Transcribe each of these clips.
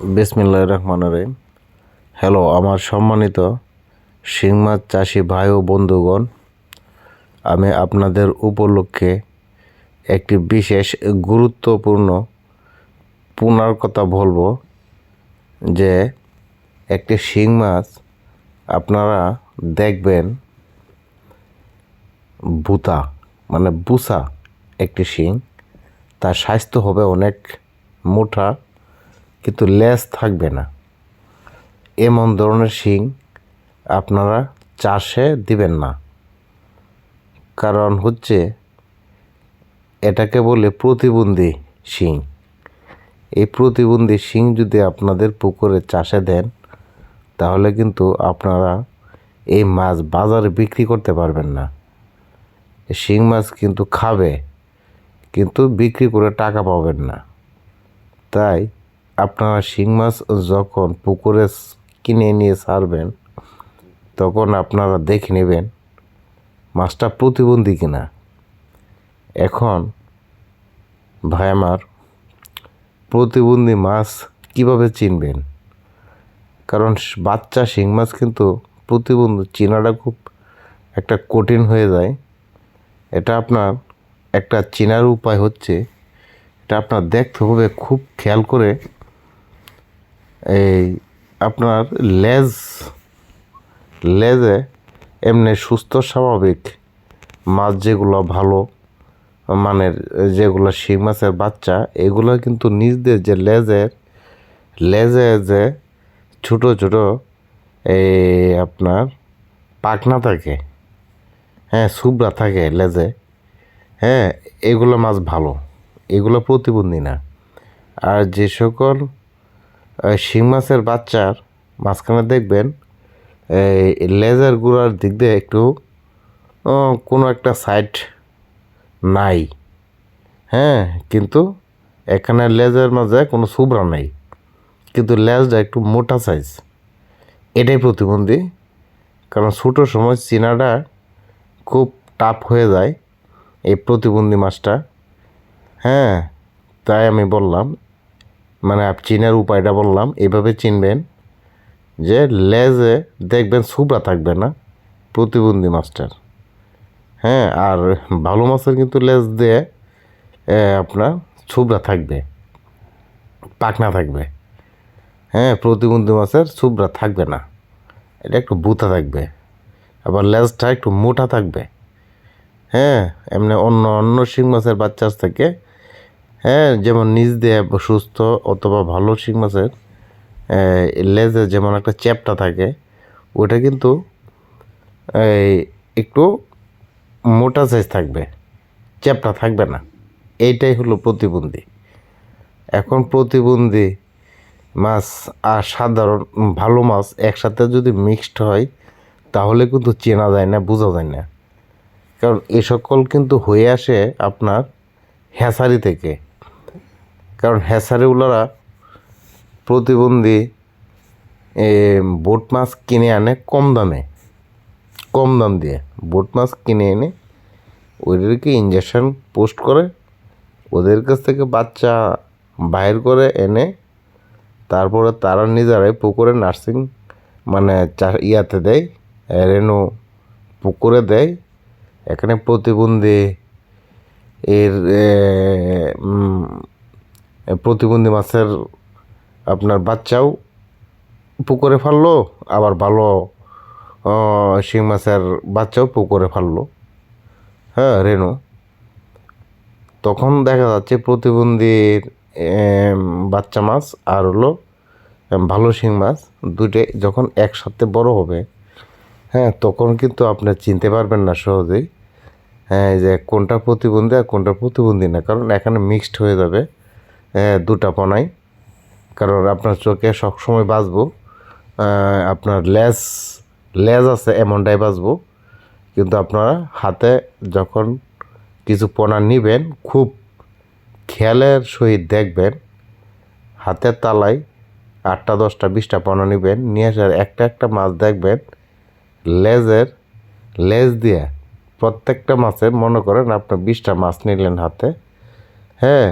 বিসমিল্লাহ রহমান রহিম। হ্যালো, আমার সম্মানিত মাছ চাষি ভাই ও বন্ধুগণ, আমি আপনাদের উপলক্ষে একটি বিশেষ গুরুত্বপূর্ণ পুনার কথা বলব যে একটি শিং মাছ আপনারা দেখবেন বুতা মানে বুসা একটি শিং, তার স্বাস্থ্য হবে অনেক মোটা কিন্তু লেজ থাকবে না। এমন ধরনের শিং আপনারা চাষে দিবেন না। কারণ হচ্ছে এটাকে বলে প্রতিবন্ধী শিং। এই প্রতিবন্ধী শিং যদি আপনাদের পুকুরে চাষে দেন, তাহলে কিন্তু আপনারা এই মাছ বাজারে বিক্রি করতে পারবেন না। শিং মাছ কিন্তু খাবে, কিন্তু বিক্রি করে টাকা পাবেন না। তাই আপনারা শিং মাছ যখন পুকুরে কিনে নিয়ে ছাড়বেন, তখন আপনারা দেখে নেবেন মাছটা প্রতিবন্ধী কিনা। এখন ভাই আমার, প্রতিবন্ধী মাছ কীভাবে চিনবেন? কারণ বাচ্চা শিং মাছ কিন্তু প্রতিবন্ধী চেনাটা খুব একটা কঠিন হয়ে যায়। এটা আপনার একটা চেনার উপায় হচ্ছে, এটা আপনার দেখতে হবে, খুব খেয়াল করে এই আপনার লেজ, লেজে এমনি সুস্থ, স্বাভাবিক মাছ যেগুলো ভালো, মানের যেগুলো শিং মাছের বাচ্চা, এগুলো কিন্তু নিজদের যে লেজের লেজে যে ছোট ছোট এই আপনার পাখনা থাকে হ্যাঁ সুবরা থাকে লেজে হ্যাঁ এগুলো মাছ ভালো, এগুলো প্রতিবন্ধী না। আর যে সকল শিং মাছের বাচ্চার মাঝখানে দেখবেন এই লেজার গুঁড়ার দিক দিয়ে একটু কোনো একটা সাইড নাই। হ্যাঁ কিন্তু এখানে লেজের মাঝে কোনো সুবরা নাই। কিন্তু লেজটা একটু মোটা সাইজ এটাই প্রতিবন্ধী। কারণ ছোটো সময় চিনাটা খুব টাফ হয়ে যায় এই প্রতিবন্ধী মাছটা। হ্যাঁ তাই আমি বললাম মানে চিনার উপায়টা বললাম, এভাবে চিনবেন যে লেজে দেখবেন সুবরা থাকবে না, প্রতিবন্ধী মাছটার। হ্যাঁ আর ভালো মাছের কিন্তু লেজ দিয়ে আপনার ছুবরা থাকবে পাকনা থাকবে। হ্যাঁ প্রতিবন্ধী মাছের ছুবরা থাকবে না, এটা একটু বুথা থাকবে, আবার লেজটা একটু মোটা থাকবে। হ্যাঁ এমনি অন্য অন্য শিং মাছের বাচ্চার থেকে হ্যাঁ যেমন নিজ দিয়ে সুস্থ অথবা ভালো শিং মাছের লেজে যেমন একটা চ্যাপটা থাকে, ওটা কিন্তু একটু মোটা সাইজ থাকবে, চ্যাপটা থাকবে না। এইটাই হলো প্রতিবন্ধী। এখন প্রতিবন্ধী মাছ আর সাধারণ ভালো মাছ একসাথে যদি মিক্সড হয়, তাহলে কিন্তু চেনা যায় না, বোঝা যায় না। কারণ এ সকল কিন্তু হয়ে আসে আপনার হ্যাসারি থেকে। কারণ হ্যাসারিগুলোরা প্রতিবন্ধী বোট মাছ কিনে আনে কম দামে। কম দাম দিয়ে বোট মাছ কিনে এনে ওদেরকে ইঞ্জেকশন পোস্ট করে, ওদের কাছ থেকে বাচ্চা বাইর করে এনে তারপরে তারা নিজেরাই পুকুরে নার্সিং মানে ইয়াতে দেয়, রেনু পুকুরে দেয়। এখানে প্রতিবন্ধী এর প্রতিবন্ধী মাছের আপনার বাচ্চাও পুকুরে ফাললো, আবার ভালো শিং মাছের বাচ্চাও পুকুরে ফাললো। হ্যাঁ রেনু তখন দেখা যাচ্ছে প্রতিবন্ধীর বাচ্চা মাছ আর হলো ভালো শিং মাছ দুটোই যখন একসাথে বড় হবে হ্যাঁ তখন কিন্তু আপনি চিনতে পারবেন না সহজেই হ্যাঁ যে কোনটা প্রতিবন্ধী আর কোনটা প্রতিবন্ধী না, কারণ এখানে মিক্সড হয়ে যাবে। দুটা পনাই। কারণ আপনার চোখে সবসময় বাঁচবো। আপনার লেজ লেজ আছে এমনটাই বাঁচবো। কিন্তু আপনারা হাতে যখন কিছু পোনা নিবেন, খুব খেয়ালের সহিত দেখবেন, হাতের তালায় আটটা, দশটা, বিশটা পোনা নিবেন, নিয়ে আসার একটা একটা মাছ দেখবেন, লেজের, লেজ দিয়ে প্রত্যেকটা মাছের মনে করেন আপনি বিশটা মাছ নিলেন হাতে। হ্যাঁ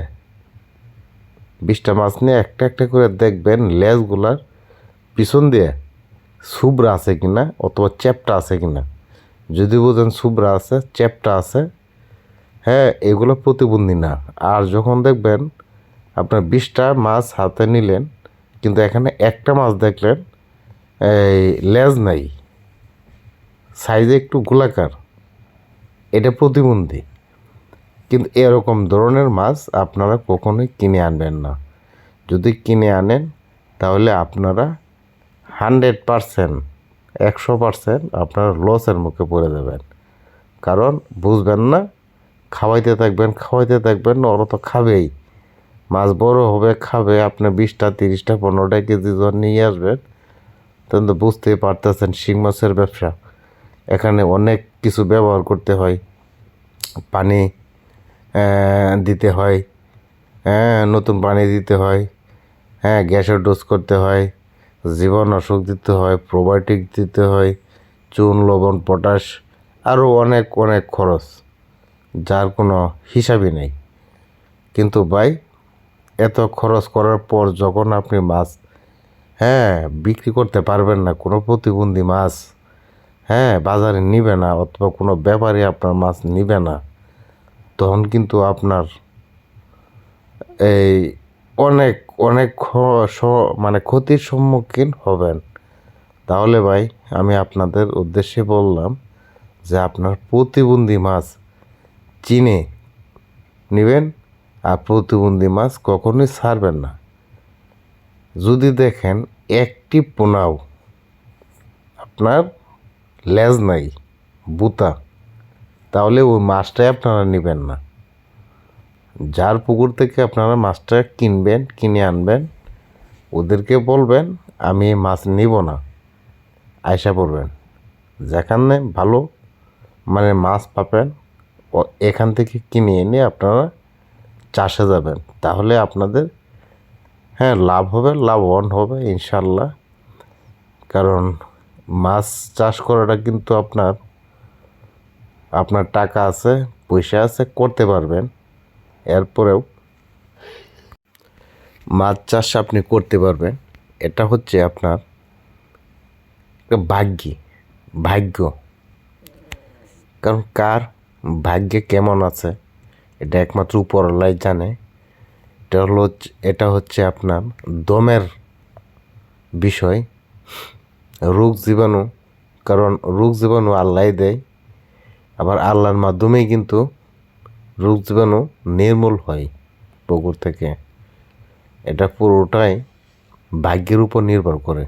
বিশটা মাছ নিয়ে একটা একটা করে দেখবেন লেজগুলার পিছন দিয়ে সুবরা আছে কি না অথবা চ্যাপটা আছে কি না যদি বোঝেন সুবরা আছে, চ্যাপটা আছে হ্যাঁ এগুলো প্রতিবন্ধী না। আর যখন দেখবেন আপনার বিশটা মাছ হাতে নিলেন, কিন্তু এখানে একটা মাছ দেখলেন, এই লেজ নাই, সাইজে একটু গোলাকার, এটা প্রতিবন্ধী। কিন্তু এরকম ধরনের মাছ আপনারা কখনোই কিনে আনবেন না। যদি কিনে আনেন, তাহলে আপনারা হান্ড্রেড পারসেন্ট, একশো পারসেন্ট আপনারা লসের মুখে পড়ে যাবেন। কারণ বুঝবেন না, খাওয়াইতে থাকবেন খাওয়াইতে থাকবেন, ওরা তো খাবেই। মাছ বড় হবে, খাবে, আপনি বিশটা, তিরিশটা, পনেরোটা কেজি জন নিয়ে আসবেন, তখন তো বুঝতেই পারতেছেন শিং মাছের ব্যবসা। এখানে অনেক কিছু ব্যবহার করতে হয়। পানি দিতে হয়। হ্যাঁ নতুন পানি দিতে হয়। হ্যাঁ গ্যাসের ডোজ করতে হয়। জীবন অসুখ দিতে হয় প্রোবায়োটিক দিতে হয়, চুন, লবণ পটাশ আরও অনেক অনেক খরচ, যার কোনো হিসাবই নেই। কিন্তু ভাই, এত খরচ করার পর যখন আপনি মাছ হ্যাঁ বিক্রি করতে পারবেন না, কোনো প্রতিবন্ধী মাছ হ্যাঁ বাজারে নিবে না, অথবা কোনো ব্যাপারী আপনার মাছ নিবে না তখন কিন্তু আপনার এই অনেক অনেক মানে ক্ষতির সম্মুখীন হবেন। তাহলে ভাই, আমি আপনাদের উদ্দেশ্যে বললাম যে আপনার প্রতিবন্ধী মাছ চিনে নেবেন আর প্রতিবন্ধী মাছ কখনোই ছাড়বেন না। যদি দেখেন একটি পোনাও আপনার লেজ নাই, বুতা তাহলে ওই মাছটাই আপনারা নেবেন না। যার পুকুর থেকে আপনারা মাছটা কিনবেন, কিনে আনবেন, ওদেরকে বলবেন, আমি এই মাছ নিব না। আয়সা পড়বেন যেখানে ভালো মানে মাছ পাবেন, ও এখান থেকে কিনে এনে আপনারা চাষে যাবেন। তাহলে আপনাদের হ্যাঁ লাভ হবে, লাভবান হবে ইনশাল্লাহ কারণ মাছ চাষ করাটা কিন্তু আপনার আপনার টাকা আছে, পয়সা আছে, করতে পারবেন। এরপরেও মাছ চাষ আপনি করতে পারবেন। এটা হচ্ছে আপনার ভাগ্যি, ভাগ্য। কারণ কার ভাগ্যে কেমন আছে, এটা একমাত্র উপরলাই জানে। এটা হলো এটা হচ্ছে আপনার দমের বিষয়। রোগ জীবাণু, কারণ রোগ জীবাণু আল্লাহ দেয়। আবার আল্লাহর মাধ্যমেই কিন্তু রোগ জীবাণু নির্মূল হয় পুকুর থেকে। এটা পুরোটাই ভাগ্যের উপর নির্ভর করে।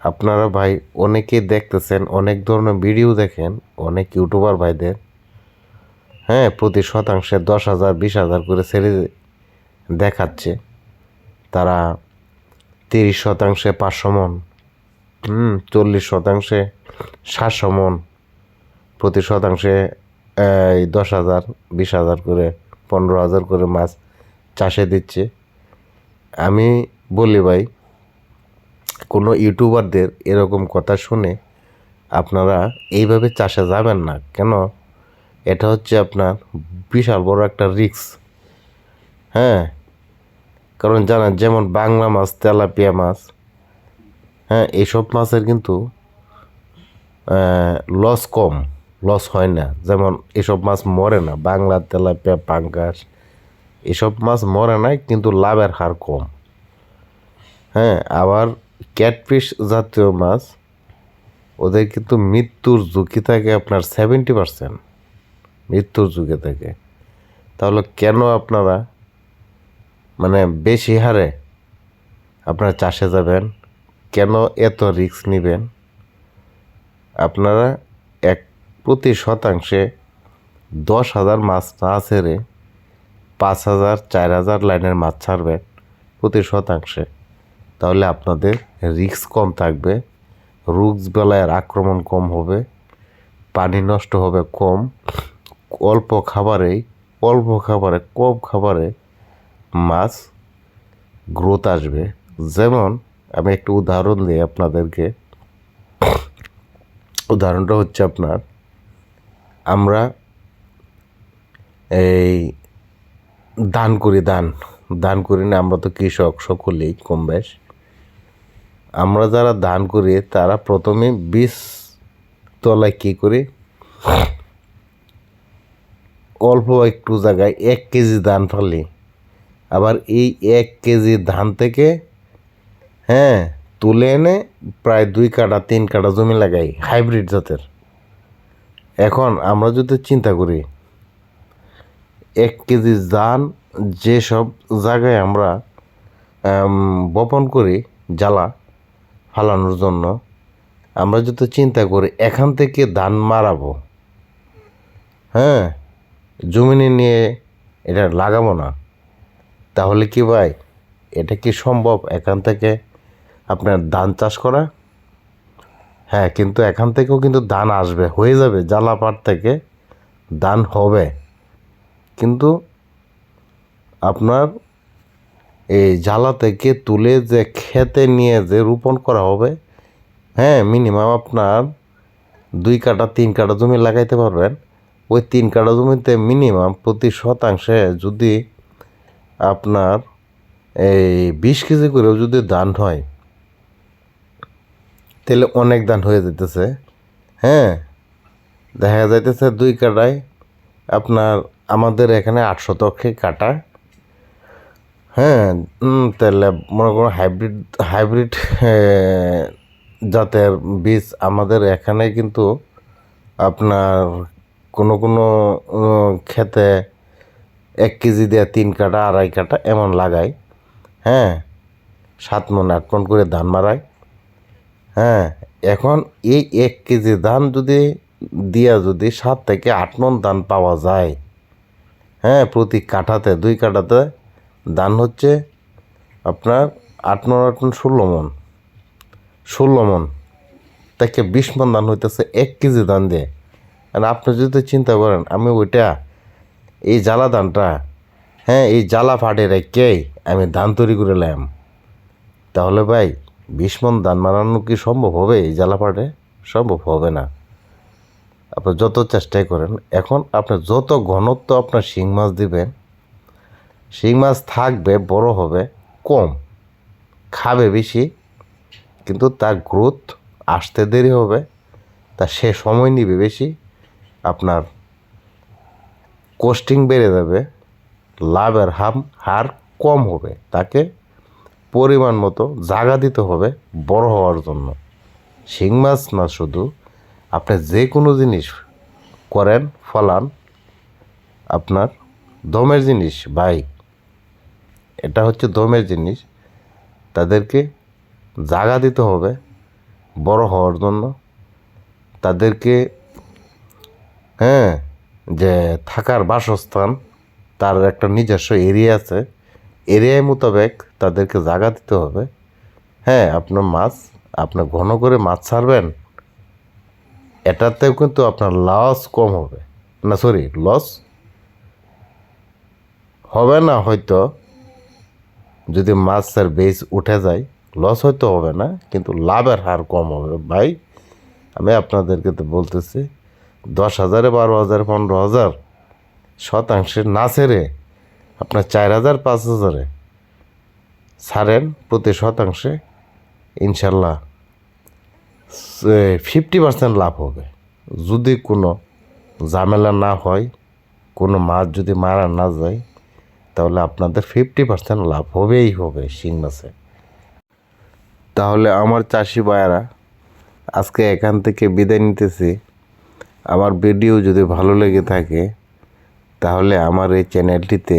আপনারা ভাই অনেকেই দেখতেছেন, অনেক ধরনের ভিডিও দেখেন, অনেক ইউটিউবার ভাইদের। হ্যাঁ প্রতি শতাংশে দশ হাজার, বিশ হাজার করে ছেড়ে দেখাচ্ছে। তারা তিরিশ শতাংশে পাঁচশো মন, হুম, চল্লিশ শতাংশে সাতশো মন প্রতি শতাংশে এই দশ হাজার, বিশ হাজার করে, পনেরো হাজার করে মাছ চাষে দিচ্ছে। আমি বলি ভাই, কোনো ইউটিউবারদের এরকম কথা শুনে আপনারা এইভাবে চাষে যাবেন না। কেন? এটা হচ্ছে আপনার বিশাল বড় একটা রিস্ক হ্যাঁ? কারণ জানেন, যেমন বাংলা মাছ, তেলাপিয়া মাছ হ্যাঁ এইসব মাছের কিন্তু লস কম। লস হয় না। যেমন এসব মাছ মরে না, বাংলা তেলাপিয়া, পাঙ্গাস, এসব মাছ মরে না কিন্তু লাভের হার কম। হ্যাঁ আবার ক্যাটফিশ জাতীয় মাছ, ওদের কিন্তু মৃত্যুর ঝুঁকি থাকে আপনার সেভেন্টি পার্সেন্ট মৃত্যুর ঝুঁকি থাকে। তাহলে কেন আপনারা মানে বেশি হারে আপনারা চাষে যাবেন? কেন এত রিস্ক নেবেন? আপনারা প্রতি শতাংশে দশ হাজার মাছ না ছেড়ে পাঁচ হাজার, চার হাজার লাইনের মাছ ছাড়বেন প্রতি শতাংশে। তাহলে আপনাদের রিস্ক কম থাকবে রোগ বেলায়ের আক্রমণ কম হবে, পানি নষ্ট হবে কম, অল্প খাবারেই, অল্প খাবারে, কম খাবারে মাছ গ্রোথ আসবে। যেমন আমি একটু উদাহরণ দিই আপনাদেরকে। উদাহরণটা হচ্ছে আপনার আমরা এই দান করি, দান ধান করি না, আমরা তো কৃষক, সকলেই কম বেশ। আমরা যারা ধান করি, তারা প্রথমে বীজ তলায় কী করি? অল্প একটু জায়গায় এক কেজি ধান ফেলি। আবার এই এক কেজি ধান থেকে হ্যাঁ তুলে এনে প্রায় দুই কাটা তিন কাটা জমি লাগাই, হাইব্রিড জাতের। এখন আমরা যদি চিন্তা করি, এক কেজি ধান যেসব জায়গায় আমরা বপন করি জ্বালা ফালানোর জন্য, আমরা যদি চিন্তা করি এখান থেকে ধান মারাবো হ্যাঁ জমিনে নিয়ে এটা লাগাবো না, তাহলে কি ভাই, এটা কি সম্ভব? এখান থেকে আপনার ধান চাষ করা? হ্যাঁ কিন্তু এখান থেকেও কিন্তু ধান আসবে, হয়ে যাবে জ্বালাপাট থেকে ধান হবে। কিন্তু আপনার এই জ্বালা থেকে তুলে যে খেতে নিয়ে যে রোপণ করা হবে হ্যাঁ মিনিমাম আপনার দুই কাটা তিন কাটা জমি লাগাইতে পারবেন। ওই তিন কাটা জমিতে মিনিমাম প্রতি শতাংশে যদি আপনার এই বিশ কেজি করেও যদি ধান হয় তাহলে অনেক ধান হয়ে যেতেছে হ্যাঁ? দেখা যাইতেছে দুই কাটায় আপনার আমাদের এখানে আটশো শতকে কাটা। হ্যাঁ? তাহলে মনে করুন হাইব্রিড হাইব্রিড জাতের বীজ আমাদের এখানে কিন্তু আপনার কোনো কোনো ক্ষেতে এক কেজি দিয়ে তিন কাটা, আড়াই কাটা এমন লাগায়। হ্যাঁ? সাত মন আট মন করে ধান মারায়। হ্যাঁ এখন এই এক কেজি ধান যদি দিয়া যদি সাত থেকে আট মন ধান পাওয়া যায় হ্যাঁ প্রতি কাঠাতে, দুই কাঠাতে ধান হচ্ছে আপনার আট মন আট মন, ষোলো মন ষোলো মন। তাকে বিশ মন ধান হইতেছে এক কেজি ধান দিয়ে। আর আপনি যদি চিন্তা করেন, আমি ওইটা এই জ্বালা ধানটা হ্যাঁ এই জ্বালা ফাটে রেখেই আমি ধান তৈরি করে লাম তাহলে ভাই বিশ মন দান মারানো কি সম্ভব হবে? এই জ্বালা ফাটে সম্ভব হবে না। আপনি যত চেষ্টাই করেন, এখন আপনি যত ঘনত্ব আপনার শিং মাছ দিবেন, শিং মাছ থাকবে, বড় হবে, কম। খাবে বেশি, কিন্তু তার গ্রোথ আসতে দেরি হবে, তা সে সময় নিবে বেশি, আপনার কোস্টিং বেড়ে যাবে, লাভের হাম হার কম হবে, তাকে পরিমাণ মতো জাগা দিতে হবে বড় হওয়ার জন্য। শিং মাছ না শুধু, আপনি যে কোনো জিনিস করেন, ফলান, আপনার দমের জিনিস, ভাই, এটা হচ্ছে দমের জিনিস, তাদেরকে জাগা দিতে হবে বড় হওয়ার জন্য। তাদেরকে হ্যাঁ যে থাকার বাসস্থান, তার একটা নিজস্ব এরিয়া আছে। এরিয়ায় মোতাবেক তাদেরকে জায়গা দিতে হবে। হ্যাঁ আপনার মাছ আপনি ঘন করে মাছ ছাড়বেন, এটাতেও কিন্তু আপনার লস কম হবে। না সরি লস হবে না হয়তো। যদি মাছের বেস উঠে যায় লস হয়তো হবে না, কিন্তু লাভের হার কম হবে। ভাই, আমি আপনাদেরকে তো বলতেছি, দশ হাজারে বারো হাজার, পনেরো হাজার শতাংশে না ছেড়ে আপনার চার হাজার, পাঁচ হাজারে। ছাড়েন প্রতি শতাংশে, ইনশাল্লাহ ফিফটি পার্সেন্ট লাভ হবে। যদি কোনো ঝামেলা না হয়, কোনো মাছ যদি মারা না যায়, তাহলে আপনাদের ফিফটি পার্সেন্ট লাভ হবেই হবে শিং মাছে। তাহলে আমার চাষি ভাইয়েরা, আজকে এখান থেকে বিদায় নিতেছি। আমার ভিডিও যদি ভালো লেগে থাকে, তাহলে আমার এই চ্যানেলটিতে